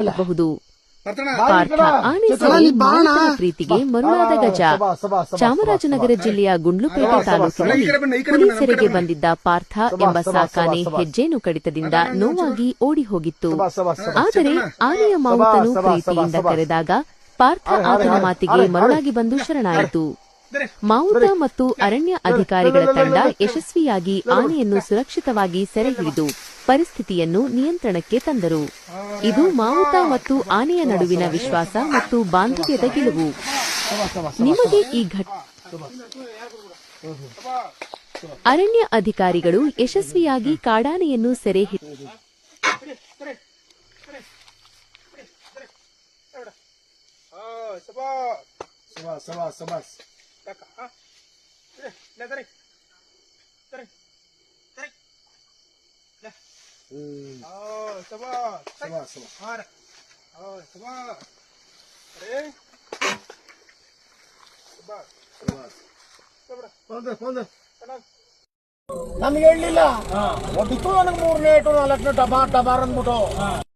ಬಹುದು ಪಾರ್ಥ ಆನೆ ಸರಿ ಮಾಲಕನ ಪ್ರೀತಿಗೆ ಮರುಳಾದ ಗಜ. ಚಾಮರಾಜನಗರ ಜಿಲ್ಲೆಯ ಗುಂಡ್ಲುಪೇಟೆ ತಾಲೂಕಿನಲ್ಲಿ ಹುಲಿ ಸೆರೆಗೆ ಬಂದಿದ್ದ ಪಾರ್ಥ ಎಂಬ ಸಾಕಾನೆ ಹೆಜ್ಜೇನು ಕಡಿತದಿಂದ ನೋವಾಗಿ ಓಡಿ ಹೋಗಿತ್ತು ಆದರೆ ಆನೆಯ ಮಾವುತನು ಪ್ರೀತಿಯಿಂದ ಕರೆದಾಗ ಪಾರ್ಥ ಆತನ ಮಾತಿಗೆ ಮರುಳಾಗಿ ಬಂದು ಶರಣಾಯಿತು. ಮಾವುತ ಮತ್ತು ಅರಣ್ಯ ಅಧಿಕಾರಿಗಳ ತಂಡ ಯಶಸ್ವಿಯಾಗಿ ಆನೆಯನ್ನು ಸುರಕ್ಷಿತವಾಗಿ ಸೆರೆ ಹಿಡಿದು ಪರಿಸ್ಥಿತಿಯನ್ನು ನಿಯಂತ್ರಣಕ್ಕೆ ತಂದರು. ಇದು ಮಾವುತ ಮತ್ತು ಆನೆಯ ನಡುವಿನ ವಿಶ್ವಾಸ ಮತ್ತು ಬಾಂಧವ್ಯದ ಗೆಲುವು ನಿಮಗೆ ಈ ಘಟ ಅರಣ್ಯ ಅಧಿಕಾರಿಗಳು ಯಶಸ್ವಿಯಾಗಿ ಕಾಡಾನೆಯನ್ನು ಸೆರೆ ಹಿಡಿದು ನಮ್ಗೆ ಹೇಳಲಿಲ್ಲ ಒಟ್ಟು ನನಗೆ ಮೂರನೇ ನೇಟು ನಾಲ್ಕನೇ ಟಬಾರ್ ಟಬಾರ್ ಅಂದ್ಬಿಟ್ಟು